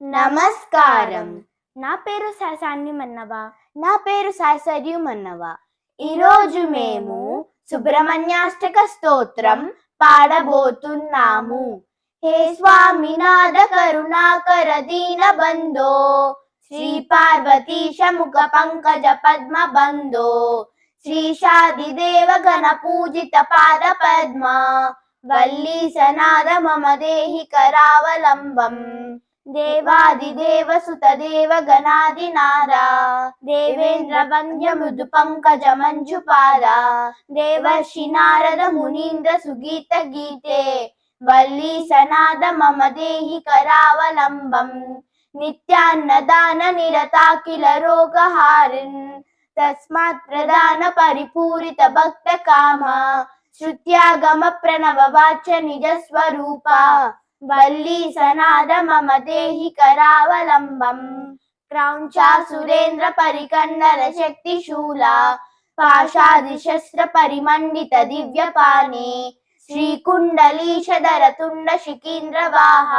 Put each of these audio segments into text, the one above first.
నమస్కారం. నా పేరు శాసాన్ని మన్నవా నా పేరు సాసర్యు మన్నవ ఈరోజు మేము సుబ్రహ్మణ్యాష్టక స్తోత్రం పాడబోతున్నాము. హే స్వామినాథ కరుణాకర దీన బంధో శ్రీ పార్వతీశ ముఖ పంకజ పద్మ బంధో శ్రీషాది దేవ గణ పూజిత పాద పద్మ వల్లీ సనాద మమ దేహి కరావలంబం దేవాదిదేవ సుత దేవ గణాది నారా. దేవేంద్ర వంద్య మృదు పంకజ మంజు పారా. దేవర్షి నారద మునీంద్ర సుగీత గీతే. వల్లి సనాద మమ దేహి కరావలంబం. నిత్యాన్నదాన నిరతాకిల రోగహారిన్. తస్మాత్ ప్రధాన పరిపూరిత భక్త కామ. శృత్యాగమ ప్రణవ వాచ నిజ స్వరూప. వల్లీ సనాద మమ దేహి కరావలంబం. క్రౌంచా సురేంద్ర పరికండల శక్తి శూల. పాషాది శస్త్ర పరిమండిత దివ్య పాణి. శ్రీకుండలీశధర తుండ శిఖీంద్ర వాహ.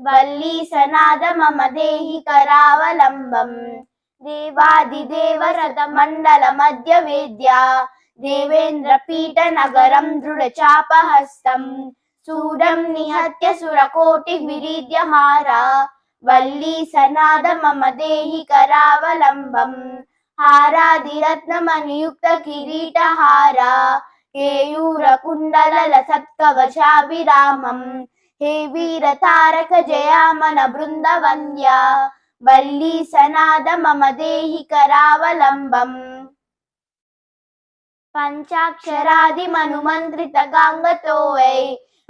వల్లీ సనాద మమ దేహి కరావలంబం. ूरं निहत्य सुरकोटि विरीद्य हारी सनादम मदेहि करावलम्बं हारादिरत्नमनियुक्तकिरीटहार हेयूरकुन्दललसप्तवशाभिराम हे वीरतारक जयामन बृन्दवन्द्या वल्ली सनाद मम देहि करावलम्बम् पञ्चाक्षरादिमनुमन्त्रितगाङ्गतो वै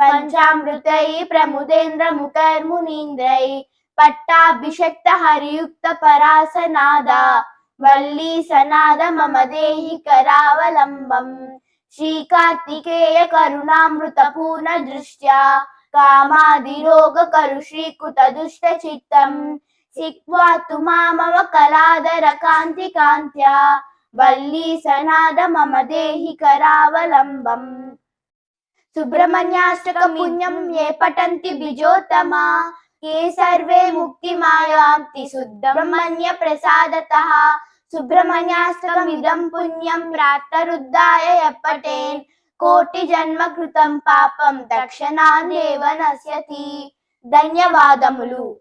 పంచామృతై ప్రముదేంద్ర ముకర్మునీంద్రై పట్టాభిషక్త హరియుక్త పరాసనాద వల్లీ సనాద మమ దేహి కరావలంబం. శ్రీ కార్తికేయ కరుణామృత పూర్ణ దృష్ట్యా కామాదిరోగ కరు శ్రీకృత దుష్ట చిత్తం. సిక్వాతు మామవ కళాదర కాంతి కాంత్యా వల్లీ సనాద మమ దేహి కరావలంబం. సుబ్రహ్మణ్యాష్టక పుణ్యం ఏ పఠంతి బిజోత్తమా? ఏ సర్వే ముక్తి మాయాంతి సుబ్రహ్మణ్య ప్రసాదతః? సుబ్రహ్మణ్యాష్టకమిదం పుణ్యం ప్రాతరుద్ధాయ ఎప్పటేన్? కోటి జన్మ కృతం పాపం దక్షిణాదేవ నశ్యతి. ధన్యవాదములు.